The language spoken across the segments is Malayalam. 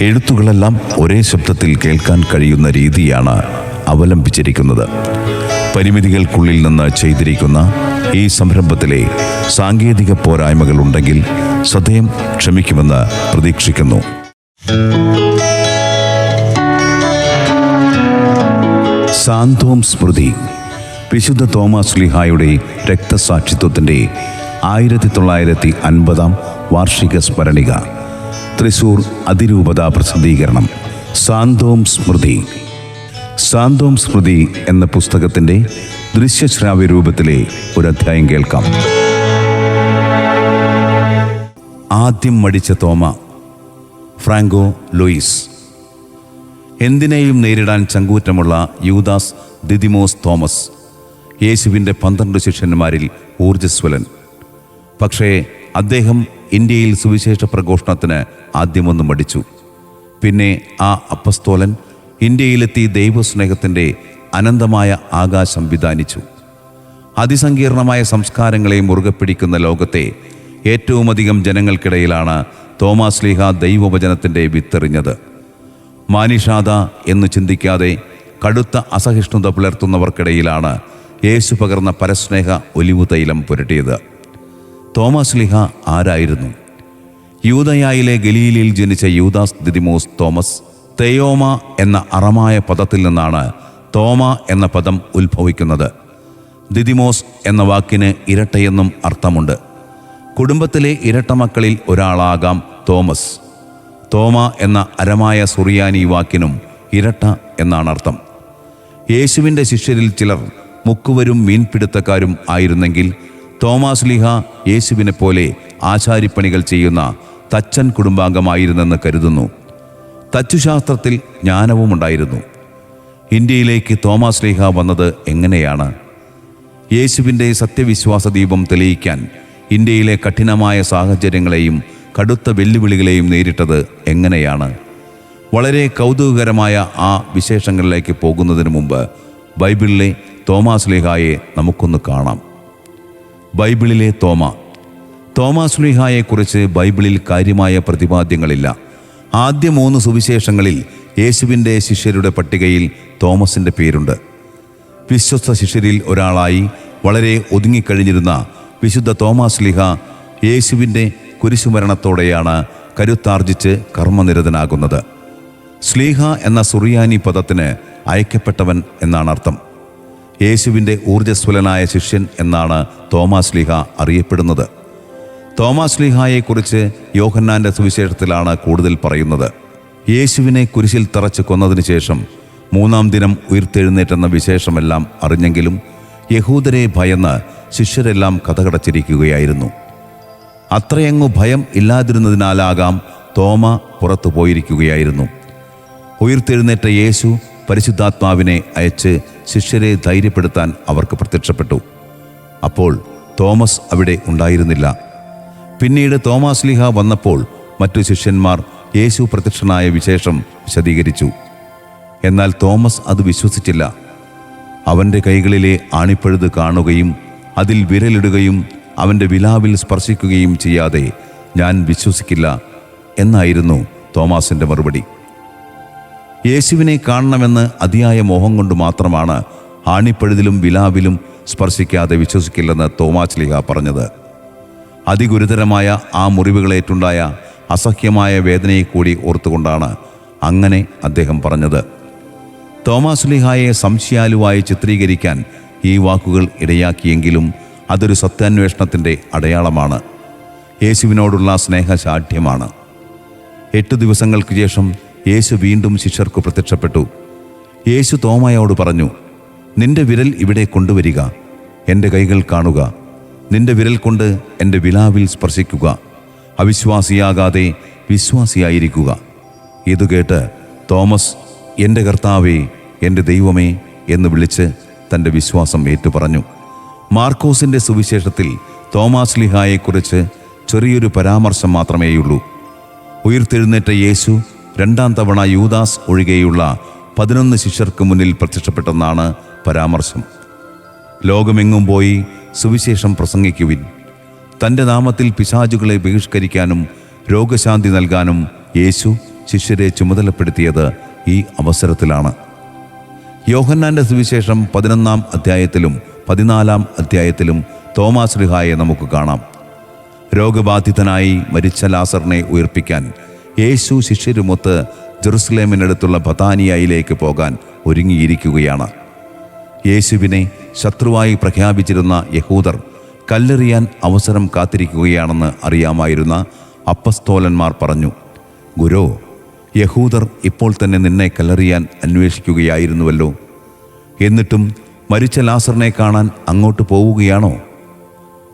എഴുത്തുകളെല്ലാം ഒരേ ശബ്ദത്തിൽ കേൾക്കാൻ കഴിയുന്ന രീതിയാണ് അവലംബിച്ചിരിക്കുന്നത്. പരിമിതികൾക്കുള്ളിൽ നിന്ന് ചെയ്തിരിക്കുന്ന ഈ സംരംഭത്തിലെ സാങ്കേതിക പോരായ്മകൾ ഉണ്ടെങ്കിൽ സദയം ക്ഷമിക്കുമെന്ന് പ്രതീക്ഷിക്കുന്നു. സാന്തോം സ്മൃതി. വിശുദ്ധ തോമസ് ലിഹായുടെ രക്തസാക്ഷിത്വത്തിന്റെ ആയിരത്തി തൊള്ളായിരത്തി അൻപതാം വാർഷിക സ്മരണിക. തൃശൂർ അതിരൂപത പ്രസിദ്ധീകരണം. സാന്തോം സ്മൃതി. സാന്തോം സ്മൃതി എന്ന പുസ്തകത്തിന്റെ ദൃശ്യശ്രാവ്യ രൂപത്തിലെ ഒരു അധ്യായം കേൾക്കാം. ആദ്യം മടിച്ച തോമ ഫ്രാങ്കോ ലൂയിസ്. എന്തിനേയും നേരിടാൻ ചങ്കൂറ്റമുള്ള യൂദാസ് ദിദിമോസ് തോമസ് യേശുവിന്റെ പന്ത്രണ്ട് ശിഷ്യന്മാരിൽ ഊർജസ്വലൻ. പക്ഷേ അദ്ദേഹം ഇന്ത്യയിൽ സുവിശേഷ പ്രഘോഷണത്തിന് ആദ്യമൊന്നും മടിച്ചു. പിന്നെ ആ അപ്പസ്തോലൻ ഇന്ത്യയിലെത്തി ദൈവസ്നേഹത്തിന്റെ അനന്തമായ ആകാശം വിധാനിച്ചു അതിസങ്കീർണമായ സംസ്കാരങ്ങളെ മുറുകെ പിടിക്കുന്ന ലോകത്തെ ഏറ്റവുമധികം ജനങ്ങൾക്കിടയിലാണ് തോമാസ് ലീഹ ദൈവവചനത്തിന്റെ വിത്തെറിഞ്ഞത്. മാനിഷാദ എന്ന് ചിന്തിക്കാതെ കടുത്ത അസഹിഷ്ണുത പുലർത്തുന്നവർക്കിടയിലാണ് യേശു പകർന്ന പരസ്നേഹ ഒലിവു തൈലം പുരട്ടിയത്. തോമസ് ലിഹ ആരായിരുന്നു? യൂതയായിലെ ഗലീലിൽ ജനിച്ച യൂദാസ് ദിദിമോസ് തോമസ് തെയോമ എന്ന അറമായ പദത്തിൽ നിന്നാണ് തോമ എന്ന പദം ഉത്ഭവിക്കുന്നത്. ദിദിമോസ് എന്ന വാക്കിന് ഇരട്ടയെന്നും അർത്ഥമുണ്ട്. കുടുംബത്തിലെ ഇരട്ട മക്കളിൽ ഒരാളാകാം തോമസ്. തോമ എന്ന അരമായ സുറിയാനി വാക്കിനും ഇരട്ട എന്നാണ് അർത്ഥം. യേശുവിന്റെ ശിഷ്യരിൽ ചിലർ മുക്കുവരും മീൻപിടുത്തക്കാരും ആയിരുന്നെങ്കിൽ തോമാസ് ലിഹ യേശുവിനെ പോലെ ആചാരിപ്പണികൾ ചെയ്യുന്ന തച്ചൻ കുടുംബാംഗമായിരുന്നെന്ന് കരുതുന്നു. തച്ചുശാസ്ത്രത്തിൽ ജ്ഞാനവും ഉണ്ടായിരുന്നു. ഇന്ത്യയിലേക്ക് തോമാസ് ലീഹ വന്നത് എങ്ങനെയാണ്? യേശുവിന്റെ സത്യവിശ്വാസ ദീപം തെളിയിക്കാൻ ഇന്ത്യയിലെ കഠിനമായ സാഹചര്യങ്ങളെയും കടുത്ത വെല്ലുവിളികളെയും നേരിട്ടത് എങ്ങനെയാണ്? വളരെ കൗതുകകരമായ ആ വിശേഷങ്ങളിലേക്ക് പോകുന്നതിന് മുമ്പ് ബൈബിളിലെ തോമാസ് ലിഹായെ നമുക്കൊന്ന് കാണാം. ബൈബിളിലെ തോമ. തോമാസ്ലിഹായെക്കുറിച്ച് ബൈബിളിൽ കാര്യമായ പ്രതിപാദ്യങ്ങളില്ല. ആദ്യ മൂന്ന് സുവിശേഷങ്ങളിൽ യേശുവിന്റെ ശിഷ്യരുടെ പട്ടികയിൽ തോമസിന്റെ പേരുണ്ട്. വിശ്വസ്ത ശിഷ്യരിൽ ഒരാളായി വളരെ ഒതുങ്ങിക്കഴിഞ്ഞിരുന്ന വിശുദ്ധ തോമാസ് ലിഹ യേശുവിന്റെ കുരിശുമരണത്തോടെയാണ് കരുത്താർജിച്ച് കർമ്മനിരതനാകുന്നത്. സ്ലീഹ എന്ന സുറിയാനി പദത്തിന് അയക്കപ്പെട്ടവൻ എന്നാണ് അർത്ഥം യേശുവിന്റെ ഊർജസ്വലനായ ശിഷ്യൻ എന്നാണ് തോമാസ് ലീഹ അറിയപ്പെടുന്നത്. തോമാസ് ലീഹായെക്കുറിച്ച് യോഹന്നാന്റെ സുവിശേഷത്തിലാണ് കൂടുതൽ പറയുന്നത്. യേശുവിനെ കുരിശിൽ തറച്ച് കൊന്നതിന് ശേഷം മൂന്നാം ദിനം ഉയർത്തെഴുന്നേറ്റെന്ന വിശേഷമെല്ലാം അറിഞ്ഞെങ്കിലും യഹൂദരെ ഭയന്ന് ശിഷ്യരെല്ലാം കഥകടച്ചിരിക്കുകയായിരുന്നു. അത്രയങ്ങു ഭയം ഇല്ലാതിരുന്നതിനാലാകാം തോമ പുറത്തു പോയിരിക്കുകയായിരുന്നു ഉയർത്തെഴുന്നേറ്റ യേശു പരിശുദ്ധാത്മാവിനെ അയച്ച് ശിഷ്യരെ ധൈര്യപ്പെടുത്താൻ അവർക്ക് പ്രത്യക്ഷപ്പെട്ടു. അപ്പോൾ തോമസ് അവിടെ ഉണ്ടായിരുന്നില്ല. പിന്നീട് തോമസ് ലിഹ വന്നപ്പോൾ മറ്റു ശിഷ്യന്മാർ യേശു പ്രത്യക്ഷനായ വിശേഷം വിശദീകരിച്ചു. എന്നാൽ തോമസ് അത് വിശ്വസിച്ചില്ല. അവന്റെ കൈകളിലെ ആണിപ്പഴുത് കാണുകയും അതിൽ വിരലിടുകയും അവന്റെ വിലാവിൽ സ്പർശിക്കുകയും ചെയ്യാതെ ഞാൻ വിശ്വസിക്കില്ല എന്നായിരുന്നു തോമാസിന്റെ മറുപടി. യേശുവിനെ കാണണമെന്ന് അതിയായ മോഹം കൊണ്ട് മാത്രമാണ് ആണിപ്പഴുതിലും വിലാവിലും സ്പർശിക്കാതെ വിശ്വസിക്കില്ലെന്ന് തോമാസ് ലിഹ പറഞ്ഞത്. അതിഗുരുതരമായ ആ മുറിവുകളേറ്റുണ്ടായ അസഹ്യമായ വേദനയെ കൂടി ഓർത്തുകൊണ്ടാണ് അങ്ങനെ അദ്ദേഹം പറഞ്ഞത്. തോമാസ് ലിഹായെ സംശയാലുവായി ചിത്രീകരിക്കാൻ ഈ വാക്കുകൾ ഇടയാക്കിയെങ്കിലും അതൊരു സത്യാന്വേഷണത്തിന്റെ അടയാളമാണ്. യേശുവിനോടുള്ള സ്നേഹശാഠ്യമാണ്. എട്ട് ദിവസങ്ങൾക്ക് ശേഷം യേശു വീണ്ടും ശിഷ്യർക്ക് പ്രത്യക്ഷപ്പെട്ടു. യേശു തോമയോട് പറഞ്ഞു നിന്റെ വിരൽ ഇവിടെ കൊണ്ടുവരിക എന്റെ കൈകൾ കാണുക. നിന്റെ വിരൽ കൊണ്ട് എന്റെ വിലാവിൽ സ്പർശിക്കുക. അവിശ്വാസിയാകാതെ വിശ്വാസിയായിരിക്കുക. ഇത് കേട്ട് തോമസ് എന്റെ കർത്താവേ എന്റെ ദൈവമേ എന്ന് വിളിച്ച് തന്റെ വിശ്വാസം ഏറ്റുപറഞ്ഞു. മാർക്കോസിന്റെ സുവിശേഷത്തിൽ തോമാസ് ലിഹായെക്കുറിച്ച് ചെറിയൊരു പരാമർശം മാത്രമേയുള്ളൂ. ഉയർത്തെഴുന്നേറ്റ യേശു രണ്ടാം തവണ യൂദാസ് ഒഴികെയുള്ള പതിനൊന്ന് ശിഷ്യർക്ക് മുന്നിൽ പ്രത്യക്ഷപ്പെട്ടെന്നാണ് പരാമർശം. ലോകമെങ്ങും പോയി സുവിശേഷം പ്രസംഗിക്കുവിൻ. തന്റെ നാമത്തിൽ പിശാചുകളെ ബഹിഷ്കരിക്കാനും രോഗശാന്തി നൽകാനും യേശു ശിഷ്യരെ ചുമതലപ്പെടുത്തിയത് ഈ അവസരത്തിലാണ്. യോഹന്നാന്റെ സുവിശേഷം പതിനൊന്നാം അധ്യായത്തിലും പതിനാലാം അധ്യായത്തിലും തോമാസ് റിഹായെ നമുക്ക് കാണാം. രോഗബാധിതനായി മരിച്ച ലാസറിനെ ഉയർപ്പിക്കാൻ യേശു ശിഷ്യരുമൊത്ത് ജെറുസലേമിനടുത്തുള്ള ബതാനിയയിലേക്ക് പോകാൻ ഒരുങ്ങിയിരിക്കുകയാണ്. യേശുവിനെ ശത്രുവായി പ്രഖ്യാപിച്ചിരുന്ന യഹൂദർ കല്ലെറിയാൻ അവസരം കാത്തിരിക്കുകയാണെന്ന് അറിയാമായിരുന്ന അപ്പസ്തോലന്മാർ പറഞ്ഞു ഗുരു യഹൂദർ ഇപ്പോൾ തന്നെ നിന്നെ കല്ലെറിയാൻ അന്വേഷിക്കുകയായിരുന്നുവല്ലോ. എന്നിട്ടും മരിച്ച ലാസറിനെ കാണാൻ അങ്ങോട്ട് പോവുകയാണോ?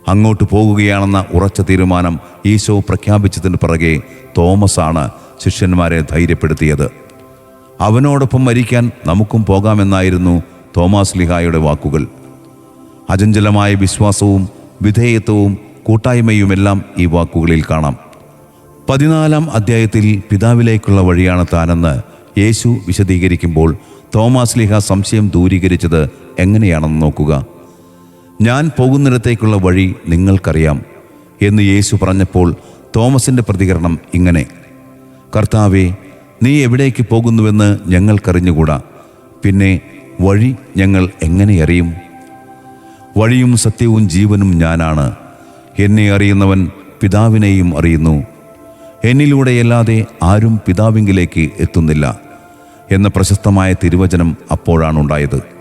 അങ്ങോട്ട് പോകുകയാണെന്ന ഉറച്ച തീരുമാനം ഈശോ പ്രഖ്യാപിച്ചതിന് പിറകെ തോമസാണ് ശിഷ്യന്മാരെ ധൈര്യപ്പെടുത്തിയത്. അവനോടൊപ്പം മരിക്കാൻ നമുക്കും പോകാമെന്നായിരുന്നു തോമാസ് ലിഹായുടെ വാക്കുകൾ. അചഞ്ചലമായ വിശ്വാസവും വിധേയത്വവും കൂട്ടായ്മയുമെല്ലാം ഈ വാക്കുകളിൽ കാണാം. പതിനാലാം അധ്യായത്തിൽ പിതാവിലേക്കുള്ള വഴിയാണ് താനെന്ന് യേശു വിശദീകരിക്കുമ്പോൾ തോമാസ് ലിഹ സംശയം ദൂരീകരിച്ചത് എങ്ങനെയാണെന്ന് നോക്കുക. ഞാൻ പോകുന്നിടത്തേക്കുള്ള വഴി നിങ്ങൾക്കറിയാം എന്ന് യേശു പറഞ്ഞപ്പോൾ തോമസിന്റെ പ്രതികരണം ഇങ്ങനെ. കർത്താവെ നീ എവിടേക്ക് പോകുന്നുവെന്ന് ഞങ്ങൾക്കറിഞ്ഞുകൂടാ. പിന്നെ വഴി ഞങ്ങൾ എങ്ങനെ അറിയും? വഴിയും സത്യവും ജീവനും ഞാനാണ്. എന്നെ അറിയുന്നവൻ പിതാവിനെയും അറിയുന്നു. എന്നിലൂടെയല്ലാതെ ആരും പിതാവിങ്കിലേക്ക് എത്തുന്നില്ല എന്ന പ്രശസ്തമായ തിരുവചനം അപ്പോഴാണുണ്ടായത്.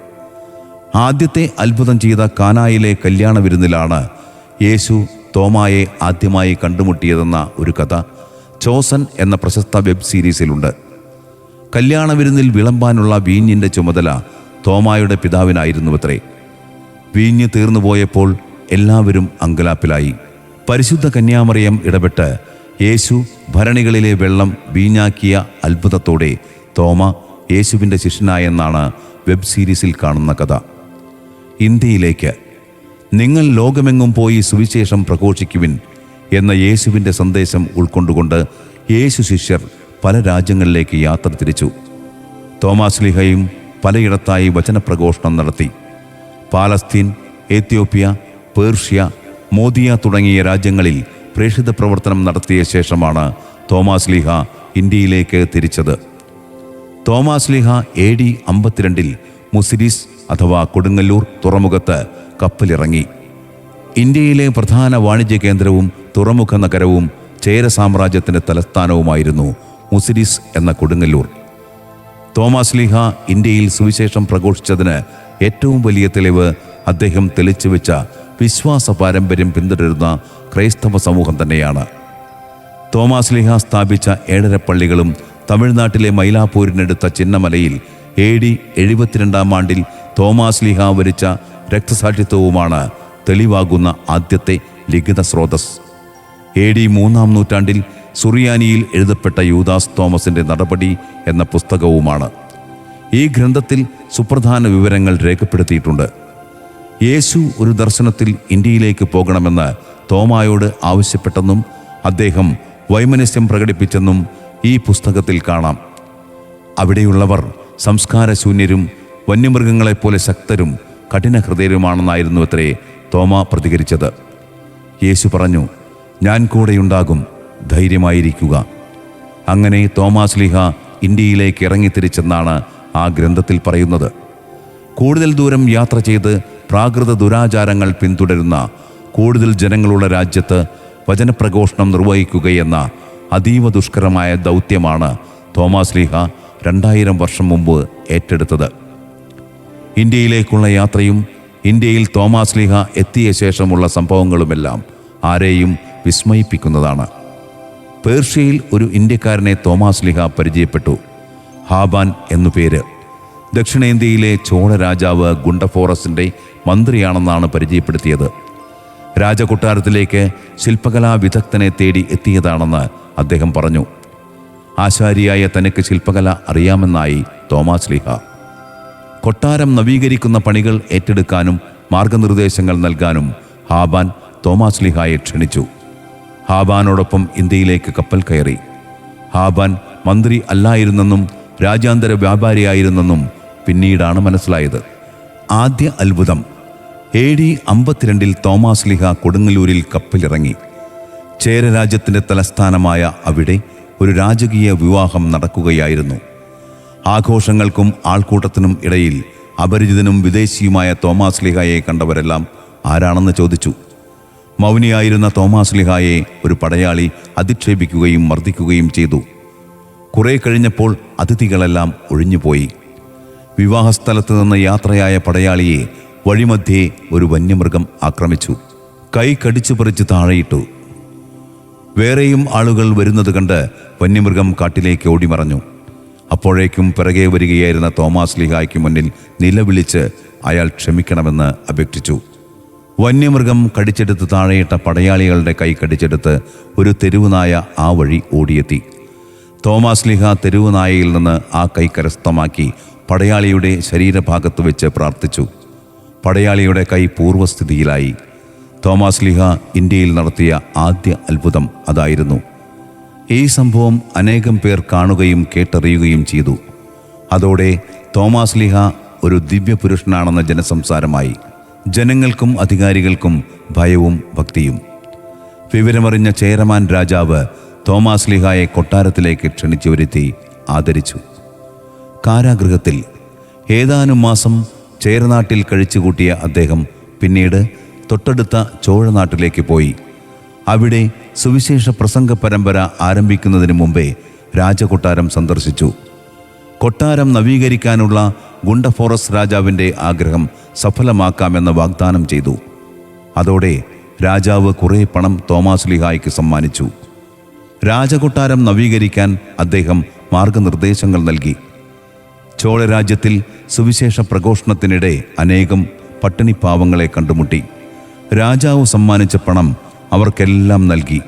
ആദ്യത്തെ അത്ഭുതം ചെയ്ത കാനായിലെ കല്യാണ വിരുന്നിലാണ് യേശു തോമായെ ആദ്യമായി കണ്ടുമുട്ടിയതെന്ന ഒരു കഥ ചോസൻ എന്ന പ്രശസ്ത വെബ് സീരീസിലുണ്ട്. കല്യാണ വിരുന്നിൽ വിളമ്പാനുള്ള വീഞ്ഞിന്റെ ചുമതല തോമായുടെ പിതാവിനായിരുന്നുവത്രേ. വീഞ്ഞ് തീർന്നു പോയപ്പോൾ എല്ലാവരും അങ്കലാപ്പിലായി. പരിശുദ്ധ കന്യാമറിയം ഇടപെട്ട് യേശു ഭരണികളിലെ വെള്ളം വീഞ്ഞാക്കിയ അത്ഭുതത്തോടെ തോമ യേശുവിന്റെ ശിഷ്യനായെന്നാണ് വെബ് സീരീസിൽ കാണുന്ന കഥ. ഇന്ത്യയിലേക്ക്. നിങ്ങൾ ലോകമെങ്ങും പോയി സുവിശേഷം പ്രഘോഷിക്കുവിൻ എന്ന യേശുവിന്റെ സന്ദേശം ഉൾക്കൊണ്ടുകൊണ്ട് യേശു ശിഷ്യർ പല രാജ്യങ്ങളിലേക്ക് യാത്ര തിരിച്ചു. തോമാസ് ലിഹയും പലയിടത്തായി വചനപ്രഘോഷണം നടത്തി. പാലസ്തീൻ എത്യോപ്യ പേർഷ്യ മോദിയ തുടങ്ങിയ രാജ്യങ്ങളിൽ പ്രേക്ഷിത പ്രവർത്തനം നടത്തിയ ശേഷമാണ് തോമാസ് ലീഹ ഇന്ത്യയിലേക്ക് തിരിച്ചത്. തോമാസ് ലീഹ എ ഡി അമ്പത്തിരണ്ടിൽ മുസിരിസ് അഥവാ കൊടുങ്ങല്ലൂർ തുറമുഖത്ത് കപ്പലിറങ്ങി. ഇന്ത്യയിലെ പ്രധാന വാണിജ്യ കേന്ദ്രവും തുറമുഖ നഗരവും ചേര സാമ്രാജ്യത്തിന്റെ തലസ്ഥാനവുമായിരുന്നു മുസിരിസ് എന്ന കൊടുങ്ങല്ലൂർ. തോമസ് ലീഹ ഇന്ത്യയിൽ സുവിശേഷം പ്രഘോഷിച്ചതിന് ഏറ്റവും വലിയ തെളിവ് അദ്ദേഹം തെളിച്ചു വെച്ച വിശ്വാസ പാരമ്പര്യം പിന്തുടരുന്ന ക്രൈസ്തവ സമൂഹം തന്നെയാണ്. തോമസ് ലീഹ സ്ഥാപിച്ച ഏഴര പള്ളികളും തമിഴ്നാട്ടിലെ മൈലാപ്പൂരിനടുത്ത ചിന്നമലയിൽ എ ഡി എഴുപത്തിരണ്ടാം ആണ്ടിൽ തോമാസ് ലീഹ വരിച്ച രക്തസാക്ഷിത്വവുമാണ് തെളിവാകുന്ന ആദ്യത്തെ ലിഖിത സ്രോതസ്. എ ഡി മൂന്നാം നൂറ്റാണ്ടിൽ സുറിയാനിയിൽ എഴുതപ്പെട്ട യൂദാസ് തോമസിന്റെ നടപടി എന്ന പുസ്തകവുമാണ്. ഈ ഗ്രന്ഥത്തിൽ സുപ്രധാന വിവരങ്ങൾ രേഖപ്പെടുത്തിയിട്ടുണ്ട്. യേശു ഒരു ദർശനത്തിൽ ഇന്ത്യയിലേക്ക് പോകണമെന്ന് തോമായോട് ആവശ്യപ്പെട്ടെന്നും അദ്ദേഹം വൈമനസ്യം പ്രകടിപ്പിച്ചെന്നും ഈ പുസ്തകത്തിൽ കാണാം. അവിടെയുള്ളവർ സംസ്കാരശൂന്യരും വന്യമൃഗങ്ങളെപ്പോലെ ശക്തരും കഠിന ഹൃദയരുമാണെന്നായിരുന്നു അത്രേ തോമ പ്രതികരിച്ചത്. യേശു പറഞ്ഞു ഞാൻ കൂടെയുണ്ടാകും ധൈര്യമായിരിക്കുക. അങ്ങനെ തോമാസ് ലീഹ ഇന്ത്യയിലേക്ക് ഇറങ്ങിത്തിരിച്ചെന്നാണ് ആ ഗ്രന്ഥത്തിൽ പറയുന്നത്. കൂടുതൽ ദൂരം യാത്ര ചെയ്ത് പ്രാകൃത ദുരാചാരങ്ങൾ പിന്തുടരുന്ന കൂടുതൽ ജനങ്ങളുള്ള രാജ്യത്ത് വചനപ്രഘോഷണം നിർവഹിക്കുകയെന്ന അതീവ ദുഷ്കരമായ ദൗത്യമാണ് തോമാസ് ലീഹ രണ്ടായിരം വർഷം മുമ്പ് ഏറ്റെടുത്തത്. ഇന്ത്യയിലേക്കുള്ള യാത്രയും ഇന്ത്യയിൽ തോമാസ് ലീഹ എത്തിയ ശേഷമുള്ള സംഭവങ്ങളുമെല്ലാം ആരെയും വിസ്മയിപ്പിക്കുന്നതാണ്. പേർഷ്യയിൽ ഒരു ഇന്ത്യക്കാരനെ തോമാസ് ലിഹ പരിചയപ്പെട്ടു. ഹാബാൻ എന്നു പേര്. ദക്ഷിണേന്ത്യയിലെ ചോള രാജാവ് ഗുണ്ടഫോറസിന്റെ മന്ത്രിയാണെന്നാണ് പരിചയപ്പെടുത്തിയത്. രാജകൊട്ടാരത്തിലേക്ക് ശില്പകലാ വിദഗ്ധനെ തേടി എത്തിയതാണെന്ന് അദ്ദേഹം പറഞ്ഞു. ആശാരിയായ തനിക്ക് ശില്പകല അറിയാമെന്നായി തോമാസ് ലീഹ കൊട്ടാരം നവീകരിക്കുന്ന പണികൾ ഏറ്റെടുക്കാനും മാർഗനിർദ്ദേശങ്ങൾ നൽകാനും ഹാബാൻ തോമാസ് ലിഹായെ ക്ഷണിച്ചു. ഹാബാനോടൊപ്പം ഇന്ത്യയിലേക്ക് കപ്പൽ കയറി. ഹാബാൻ മന്ത്രി അല്ലായിരുന്നെന്നും രാജ്യാന്തര വ്യാപാരിയായിരുന്നെന്നും പിന്നീടാണ് മനസ്സിലായത്. ആദ്യ അത്ഭുതം എ ഡി അമ്പത്തിരണ്ടിൽ തോമാസ് ലിഹ കൊടുങ്ങല്ലൂരിൽ കപ്പലിറങ്ങി. ചേരരാജ്യത്തിന്റെ തലസ്ഥാനമായ അവിടെ ഒരു രാജകീയ വിവാഹം നടക്കുകയായിരുന്നു. ആഘോഷങ്ങൾക്കും ആൾക്കൂട്ടത്തിനും ഇടയിൽ അപരിചിതനും വിദേശിയുമായ തോമാസ് ലിഹായെ കണ്ടവരെല്ലാം ആരാണെന്ന് ചോദിച്ചു. മൗനിയായിരുന്ന തോമാസ് ലിഹായെ ഒരു പടയാളി അധിക്ഷേപിക്കുകയും മർദ്ദിക്കുകയും ചെയ്തു. കുറെ കഴിഞ്ഞപ്പോൾ അതിഥികളെല്ലാം ഒഴിഞ്ഞുപോയി. വിവാഹസ്ഥലത്ത് നിന്ന് യാത്രയായ പടയാളിയെ വഴിമധ്യേ ഒരു വന്യമൃഗം ആക്രമിച്ചു. കൈ കടിച്ചു പറിച്ച് താഴെയിട്ടു. വേറെയും ആളുകൾ വരുന്നത് കണ്ട് വന്യമൃഗം കാട്ടിലേക്ക് ഓടിമറഞ്ഞു. അപ്പോഴേക്കും പിറകെ വരികയായിരുന്ന തോമാസ് ലിഹായ്ക്ക് മുന്നിൽ നിലവിളിച്ച് അയാൾ ക്ഷമിക്കണമെന്ന് അപേക്ഷിച്ചു. വന്യമൃഗം കടിച്ചെടുത്ത് താഴെയിട്ട പടയാളികളുടെ കൈ കടിച്ചെടുത്ത് ഒരു തെരുവുനായ ആ വഴി ഓടിയെത്തി. തോമാസ് ലിഹ തെരുവുനായയിൽ നിന്ന് ആ കൈ കരസ്ഥമാക്കി പടയാളിയുടെ ശരീരഭാഗത്ത് വെച്ച് പ്രാർത്ഥിച്ചു. പടയാളിയുടെ കൈ പൂർവസ്ഥിതിയിലായി. തോമാസ് ലിഹ ഇന്ത്യയിൽ നടത്തിയ ആദ്യ അത്ഭുതം അതായിരുന്നു. ഈ സംഭവം അനേകം പേർ കാണുകയും കേട്ടറിയുകയും ചെയ്തു. അതോടെ തോമാസ് ലിഹ ഒരു ദിവ്യപുരുഷനാണെന്ന ജനസംസാരമായി. ജനങ്ങൾക്കും അധികാരികൾക്കും ഭയവും ഭക്തിയും. വിവരമറിഞ്ഞ ചേരമാൻ രാജാവ് തോമാസ് ലിഹായെ കൊട്ടാരത്തിലേക്ക് ക്ഷണിച്ചു വരുത്തി ആദരിച്ചു. കാരാഗൃഹത്തിൽ ഏതാനും മാസം ചേരനാട്ടിൽ കഴിച്ചുകൂട്ടിയ അദ്ദേഹം പിന്നീട് തൊട്ടടുത്ത ചോഴനാട്ടിലേക്ക് പോയി. അവിടെ സുവിശേഷ പ്രസംഗ പരമ്പര ആരംഭിക്കുന്നതിന് മുമ്പേ രാജകൊട്ടാരം സന്ദർശിച്ചു. കൊട്ടാരം നവീകരിക്കാനുള്ള ഗുണ്ടഫോറസ് രാജാവിന്റെ ആഗ്രഹം സഫലമാക്കാമെന്ന് വാഗ്ദാനം ചെയ്തു. അതോടെ രാജാവ് കുറേ പണം തോമാസ് ലിഹായ്ക്ക് സമ്മാനിച്ചു. രാജകൊട്ടാരം നവീകരിക്കാൻ അദ്ദേഹം മാർഗനിർദ്ദേശങ്ങൾ നൽകി. ചോളരാജ്യത്തിൽ സുവിശേഷ പ്രഘോഷണത്തിനിടെ അനേകം പട്ടിണിപ്പാവങ്ങളെ കണ്ടുമുട്ടി. രാജാവ് സമ്മാനിച്ച പണം അവർക്കെല്ലാം നൽകി.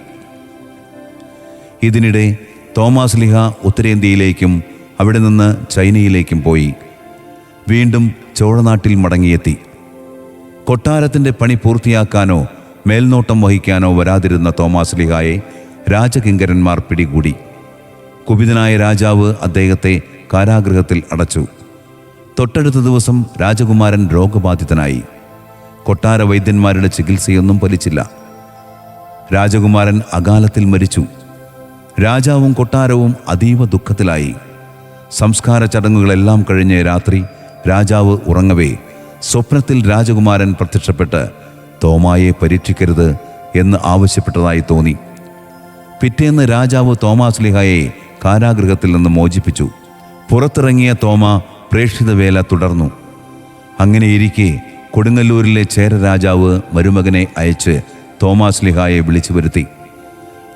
ഇതിനിടെ തോമാസ് ലിഹ ഉത്തരേന്ത്യയിലേക്കും അവിടെ നിന്ന് ചൈനയിലേക്കും പോയി. വീണ്ടും ചോഴനാട്ടിൽ മടങ്ങിയെത്തി. കൊട്ടാരത്തിന്റെ പണി പൂർത്തിയാക്കാനോ മേൽനോട്ടം വഹിക്കാനോ വരാതിരുന്ന തോമാസ് ലിഹായെ രാജകിങ്കരന്മാർ പിടികൂടി. കുപിതനായ രാജാവ് അദ്ദേഹത്തെ കാരാഗ്രഹത്തിൽ അടച്ചു. തൊട്ടടുത്ത ദിവസം രാജകുമാരൻ രോഗബാധിതനായി. കൊട്ടാര വൈദ്യന്മാരുടെ ചികിത്സയൊന്നും ഫലിച്ചില്ല. രാജകുമാരൻ അകാലത്തിൽ മരിച്ചു. രാജാവും കൊട്ടാരവും അതീവ ദുഃഖത്തിലായി. സംസ്കാര ചടങ്ങുകളെല്ലാം കഴിഞ്ഞ് രാത്രി രാജാവ് ഉറങ്ങവേ. സ്വപ്നത്തിൽ രാജകുമാരൻ പ്രത്യക്ഷപ്പെട്ട് തോമായെ പരീക്ഷിക്കരുത് എന്ന് ആവശ്യപ്പെട്ടതായി തോന്നി. പിറ്റേന്ന് രാജാവ് തോമാസ്ലിഹയെ കാരാഗൃഹത്തിൽ നിന്ന് മോചിപ്പിച്ചു. പുറത്തിറങ്ങിയ തോമ പ്രേക്ഷിത വേല തുടർന്നു. അങ്ങനെയിരിക്കെ കൊടുങ്ങല്ലൂരിലെ ചേര രാജാവ് മരുമകനെ അയച്ച് തോമാസ് ലിഹായെ വിളിച്ചു വരുത്തി.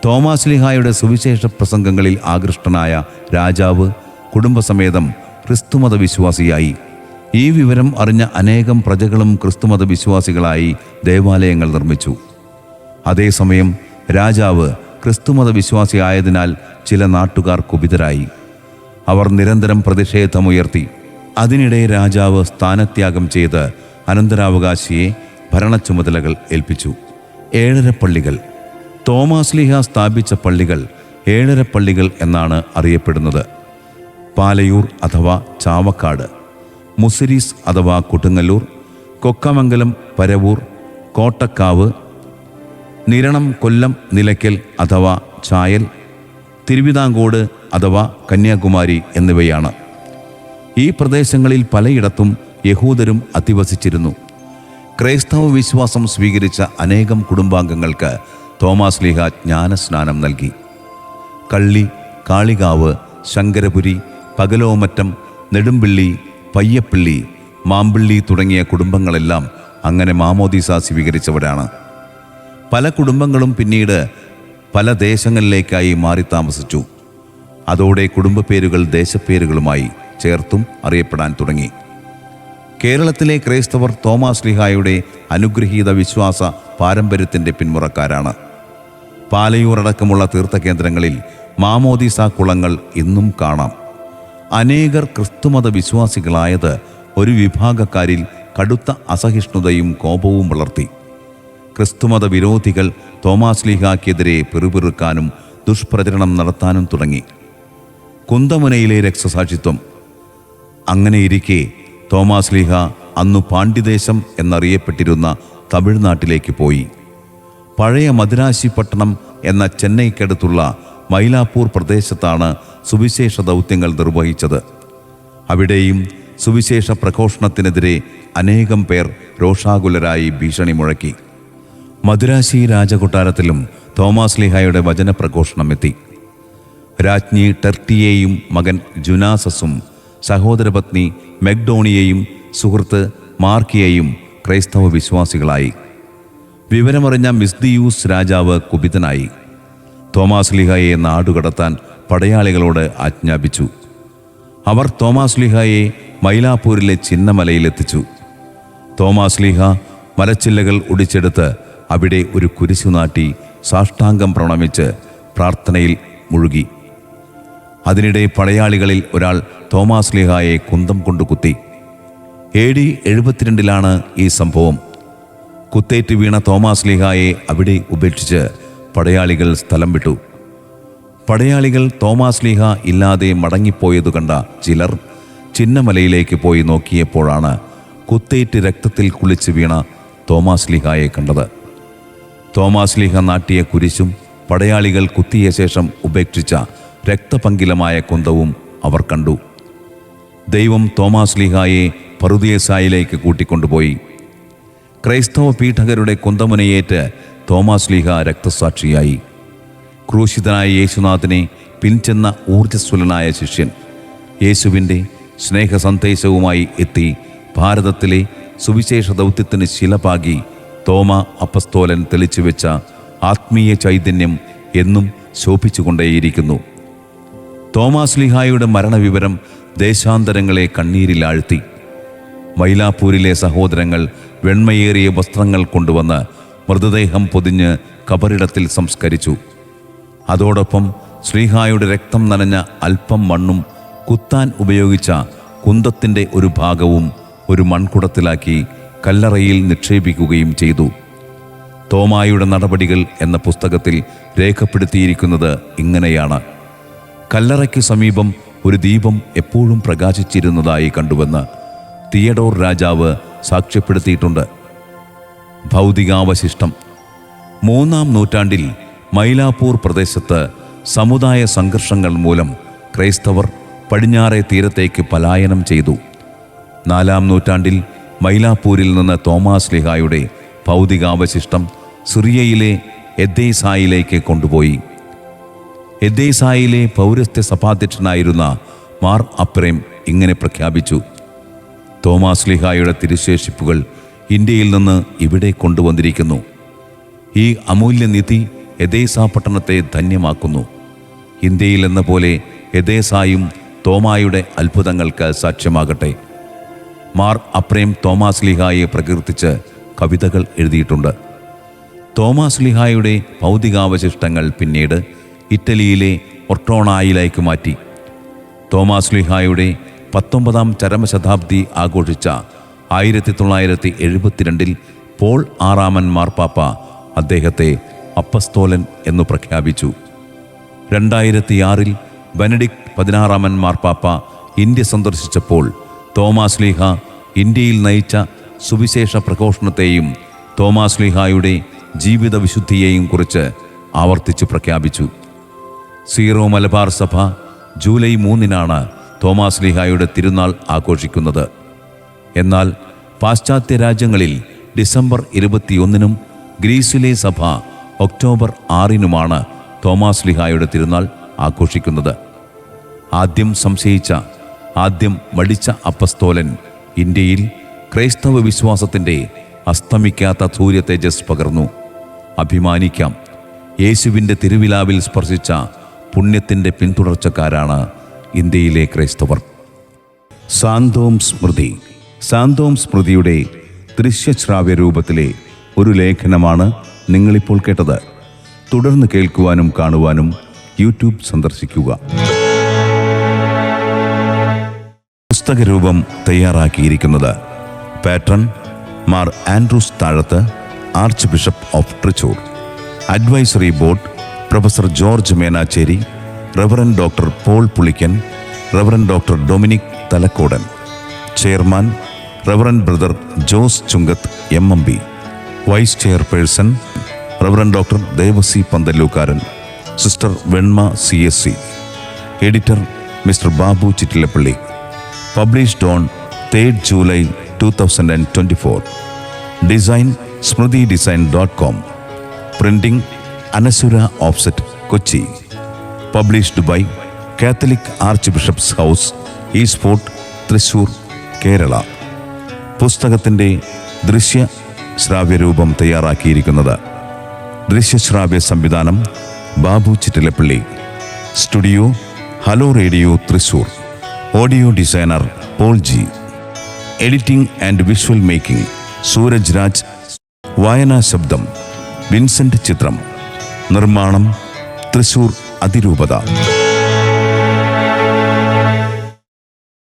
തോമാസ് ലിഹായുടെ സുവിശേഷ പ്രസംഗങ്ങളിൽ ആകൃഷ്ടനായ രാജാവ് കുടുംബസമേതം ക്രിസ്തുമത വിശ്വാസിയായി ഈ വിവരം അറിഞ്ഞ അനേകം പ്രജകളും ക്രിസ്തുമത വിശ്വാസികളായി ദേവാലയങ്ങൾ നിർമ്മിച്ചു. അതേസമയം രാജാവ് ക്രിസ്തുമത വിശ്വാസിയായതിനാൽ ചില നാട്ടുകാർ കുപിതരായി. അവർ നിരന്തരം പ്രതിഷേധമുയർത്തി. അതിനിടെ രാജാവ് സ്ഥാനത്യാഗം ചെയ്ത് അനന്തരാവകാശിയെ ഭരണച്ചുമതലകൾ ഏൽപ്പിച്ചു. ഏഴര പള്ളികൾ. തോമാസ് ലീഹ സ്ഥാപിച്ച പള്ളികൾ ഏഴര പള്ളികൾ എന്നാണ് അറിയപ്പെടുന്നത്. പാലയൂർ അഥവാ ചാവക്കാട് മുസിരീസ് അഥവാ കുട്ടുങ്ങല്ലൂർ കൊക്കമംഗലം പരവൂർ കോട്ടക്കാവ് നിരണം കൊല്ലം നിലയ്ക്കൽ അഥവാ ചായൽ തിരുവിതാംകോട് അഥവാ കന്യാകുമാരി എന്നിവയാണ്. ഈ പ്രദേശങ്ങളിൽ പലയിടത്തും യഹൂദരും അധിവസിച്ചിരുന്നു. ക്രൈസ്തവ വിശ്വാസം സ്വീകരിച്ച അനേകം കുടുംബാംഗങ്ങൾക്ക് തോമാസ് ലീഹ ജ്ഞാനസ്നാനം നൽകി. കള്ളി കാളികാവ് ശങ്കരപുരി പകലോമറ്റം നെടുമ്പിള്ളി പയ്യപ്പിള്ളി മാമ്പിള്ളി തുടങ്ങിയ കുടുംബങ്ങളെല്ലാം അങ്ങനെ മാമോദീസ സ്വീകരിച്ചവരാണ്. പല കുടുംബങ്ങളും പിന്നീട് പല ദേശങ്ങളിലേക്കായി മാറി താമസിച്ചു. അതോടെ കുടുംബ പേരുകൾ ദേശപ്പേരുകളുമായി ചേർത്തും അറിയപ്പെടാൻ തുടങ്ങി. കേരളത്തിലെ ക്രൈസ്തവർ തോമാസ് ലിഹായുടെ അനുഗ്രഹീത വിശ്വാസ പാരമ്പര്യത്തിന്റെ പിന്മുറക്കാരാണ്. പാലയൂർ അടക്കമുള്ള തീർത്ഥകേന്ദ്രങ്ങളിൽ മാമോദീസ കുളങ്ങൾ ഇന്നും കാണാം. അനേകർ ക്രിസ്തുമത വിശ്വാസികളായത് ഒരു വിഭാഗക്കാരിൽ കടുത്ത അസഹിഷ്ണുതയും കോപവും വളർത്തി. ക്രിസ്തുമത വിരോധികൾ തോമാസ് ലിഹാക്കെതിരെ പിറുപിറുക്കാനും ദുഷ്പ്രചരണം നടത്താനും തുടങ്ങി. കുന്തമുനയിലെ രക്തസാക്ഷിത്വം. അങ്ങനെയിരിക്കെ തോമാസ്ലിഹ അന്നു പാണ്ഡ്യദേശം എന്നറിയപ്പെട്ടിരുന്ന തമിഴ്നാട്ടിലേക്ക് പോയി. പഴയ മദിരാശി പട്ടണം എന്ന ചെന്നൈക്കടുത്തുള്ള മൈലാപ്പൂർ പ്രദേശത്താണ് സുവിശേഷ ദൗത്യങ്ങൾ നിർവഹിച്ചത്. അവിടെയും സുവിശേഷ പ്രഘോഷണത്തിനെതിരെ അനേകം പേർ രോഷാകുലരായി ഭീഷണി മുഴക്കി. മദുരാശി രാജകൊട്ടാരത്തിലും തോമാസ് ലിഹായുടെ വചനപ്രഘോഷണം എത്തി. രാജ്ഞി ടെർട്ടിയെയും മകൻ ജുനാസസും സഹോദരപത്നി മെക്ഡോണിയെയും സുഹൃത്ത് മാർക്കിയെയും ക്രൈസ്തവ വിശ്വാസികളായി. വിവരമറിഞ്ഞ മിസ്ദിയൂസ് രാജാവ് കുപിതനായി. തോമാസ് ലിഹായെ നാടുകടത്താൻ പടയാളികളോട് ആജ്ഞാപിച്ചു. അവർ തോമാസ് ലിഹായെ മൈലാപ്പൂരിലെ ചിന്നമലയിലെത്തിച്ചു. തോമാസ് ലിഹ മലച്ചില്ലകൾ ഒടിച്ചെടുത്ത് അവിടെ ഒരു കുരിശു നാട്ടി സാഷ്ടാംഗം പ്രണമിച്ച് പ്രാർത്ഥനയിൽ മുഴുകി. അതിനിടെ പടയാളികളിൽ ഒരാൾ തോമാസ് ലിഹായെ കുന്തം കൊണ്ട് കുത്തി. എ ഡി എഴുപത്തിരണ്ടിലാണ് ഈ സംഭവം. കുത്തേറ്റ് വീണ തോമാസ് ലിഹായെ അവിടെ ഉപേക്ഷിച്ച് പടയാളികൾ സ്ഥലം വിട്ടു. പടയാളികൾ തോമാസ് ലീഹ ഇല്ലാതെ മടങ്ങിപ്പോയതു കണ്ട ചിലർ ചിന്നമലയിലേക്ക് പോയി നോക്കിയപ്പോഴാണ് കുത്തേറ്റ് രക്തത്തിൽ കുളിച്ച് വീണ തോമാസ് ലീഹായെ കണ്ടത്. തോമാസ് ലീഹ നാട്ടിയ കുരിശും പടയാളികൾ കുത്തിയ ശേഷം ഉപേക്ഷിച്ച രക്തപങ്കിലമായ കുന്തവും അവർ കണ്ടു. ദൈവം തോമാസ് ലീഹായെ പറുദിയസായിലേക്ക് കൂട്ടിക്കൊണ്ടുപോയി. ക്രൈസ്തവ പീഠകരുടെ കുന്തമുനയേറ്റ് തോമാസ് ലീഹ രക്തസാക്ഷിയായി. ക്രൂശിതനായ യേശുനാഥനെ പിൻചെന്ന ഊർജസ്വലനായ ശിഷ്യൻ യേശുവിന്റെ സ്നേഹ സന്ദേശവുമായി എത്തി ഭാരതത്തിലെ സുവിശേഷ ദൗത്യത്തിന് ശിലപാകി തോമ അപ്പസ്തോലൻ തെളിച്ചുവെച്ച ആത്മീയ ചൈതന്യം എന്നും ശോഭിച്ചുകൊണ്ടേയിരിക്കുന്നു. തോമാസ് ലിഹായുടെ മരണവിവരം ദേശാന്തരങ്ങളെ കണ്ണീരിലാഴ്ത്തി മൈലാപ്പൂരിലെ സഹോദരങ്ങൾ വെണ്മയേറിയ വസ്ത്രങ്ങൾ കൊണ്ടുവന്ന് മൃതദേഹം പൊതിഞ്ഞ് കബറിടത്തിൽ സംസ്കരിച്ചു. അതോടൊപ്പം ശ്രീഹായുടെ രക്തം നനഞ്ഞ അല്പം മണ്ണും കുത്താൻ ഉപയോഗിച്ച കുന്തത്തിന്റെ ഒരു ഭാഗവും ഒരു മൺകുടത്തിലാക്കി കല്ലറയിൽ നിക്ഷേപിക്കുകയും ചെയ്തു. തോമായുടെ നടപടികൾ എന്ന പുസ്തകത്തിൽ രേഖപ്പെടുത്തിയിരിക്കുന്നത് ഇങ്ങനെയാണ്. കല്ലറയ്ക്ക് സമീപം ഒരു ദീപം എപ്പോഴും പ്രകാശിച്ചിരുന്നതായി കണ്ടുവെന്ന് തിയഡോർ രാജാവ് സാക്ഷ്യപ്പെടുത്തിയിട്ടുണ്ട്. ഭൗതികാവശിഷ്ടം. മൂന്നാം നൂറ്റാണ്ടിൽ മൈലാപ്പൂർ പ്രദേശത്ത് സമുദായ സംഘർഷങ്ങൾ മൂലം ക്രൈസ്തവർ പടിഞ്ഞാറെ തീരത്തേക്ക് പലായനം ചെയ്തു. നാലാം നൂറ്റാണ്ടിൽ മൈലാപ്പൂരിൽ നിന്ന് തോമാസ് ലിഹായുടെ ഭൗതികാവശിഷ്ടം സിറിയയിലെ എദ്ദേസായിലേക്ക് കൊണ്ടുപോയി. എദ്ദേസായിലെ പൗരസ്ത്യ സഭാധ്യക്ഷനായിരുന്ന മാർ അപ്രേം ഇങ്ങനെ പ്രഖ്യാപിച്ചു തോമാസ് ലിഹായുടെ തിരുശേഷിപ്പുകൾ ഇന്ത്യയിൽ നിന്ന് ഇവിടെ കൊണ്ടുവന്നിരിക്കുന്നു. ഈ അമൂല്യനിധി എദേസ പട്ടണത്തെ ധന്യമാക്കുന്നു. ഇന്ത്യയിൽ എന്ന പോലെ എദേസായും തോമായുടെ അത്ഭുതങ്ങൾക്ക് സാക്ഷ്യമാകട്ടെ. മാർ അപ്രേം തോമാസ് ലിഹായെ പ്രകീർത്തിച്ച് കവിതകൾ എഴുതിയിട്ടുണ്ട്. തോമാസ് ലിഹായുടെ ഭൗതികാവശിഷ്ടങ്ങൾ പിന്നീട് ഇറ്റലിയിലെ ഒർട്ടോണായിലേക്ക് മാറ്റി. തോമാസ് ലിഹായുടെ പത്തൊമ്പതാം ചരമശതാബ്ദി ആഘോഷിച്ച ആയിരത്തി തൊള്ളായിരത്തി എഴുപത്തിരണ്ടിൽ പോൾ ആറാമൻ മാർപ്പാപ്പ അദ്ദേഹത്തെ അപ്പസ്തോലൻ എന്നു പ്രഖ്യാപിച്ചു. രണ്ടായിരത്തി ആറിൽ ബെനഡിക്ട് പതിനാറാമൻ മാർപ്പാപ്പ ഇന്ത്യ സന്ദർശിച്ചപ്പോൾ തോമാസ് ലീഹ ഇന്ത്യയിൽ നയിച്ച സുവിശേഷ പ്രഘോഷണത്തെയും തോമാസ് ലീഹായുടെ ജീവിത വിശുദ്ധിയെയും കുറിച്ച് ആവർത്തിച്ചു പ്രഖ്യാപിച്ചു. സീറോ മലബാർ സഭ ജൂലൈ മൂന്നിനാണ് തോമാസ് ലിഹായുടെ തിരുനാൾ ആഘോഷിക്കുന്നത്. എന്നാൽ പാശ്ചാത്യ രാജ്യങ്ങളിൽ ഡിസംബർ ഇരുപത്തിയൊന്നിനും ഗ്രീസിലെ സഭ ഒക്ടോബർ ആറിനുമാണ് തോമാസ് ലിഹായുടെ തിരുനാൾ ആഘോഷിക്കുന്നത്. ആദ്യം സംശയിച്ച ആദ്യം മടിച്ച അപ്പസ്തോലൻ ഇന്ത്യയിൽ ക്രൈസ്തവ വിശ്വാസത്തിന്റെ അസ്തമിക്കാത്ത സൂര്യ തേജസ് പകർന്നു. അഭിമാനിക്കാം യേശുവിന്റെ തിരുവിലാവിൽ സ്പർശിച്ച പുണ്യത്തിന്റെ പിന്തുടർച്ചക്കാരാണ് ഇന്ത്യയിലെ ക്രൈസ്തവർ. സാന്തോം സ്മൃതി. സാന്തോം സ്മൃതിയുടെ ദൃശ്യശ്രാവ്യ രൂപത്തിലെ ഒരു ലേഖനമാണ് നിങ്ങളിപ്പോൾ കേട്ടത്. തുടർന്ന് കേൾക്കുവാനും കാണുവാനും യൂട്യൂബ് സന്ദർശിക്കുക. പുസ്തകരൂപം തയ്യാറാക്കിയിരിക്കുന്നത് Patron Mar Andrews Thazhath archbishop of Trichur advisory board professor George Menachery reverend doctor Paul Pulikkan reverend doctor Dominic Thalakodan chairman reverend brother Jose Chungath M M B vice chairperson reverend doctor Devassy Panthallookaran sister Venma C S C editor mister Babu Chittilappally published on third July two thousand and twenty four design Smrithi design dot com printing Anasura offset Kochi. Published by Catholic arch bishop's house East Fort Thrissur Kerala. പുസ്തകത്തിന്റെ ദൃശ്യ ശ്രാവ്യരൂപം തയ്യാറാക്കിയിരിക്കുന്നത് ദൃശ്യശ്രാവ്യ സംവിധാനം Babu Chittilappally. Studio hello radio Thrissur. Audio designer Paul G. Editing and visual making Sooraj Raj. വായനാ ശബ്ദം വിൻസെന്റ് ചിത്രം. നിർമ്മാണം തൃശൂർ അതിരൂപത.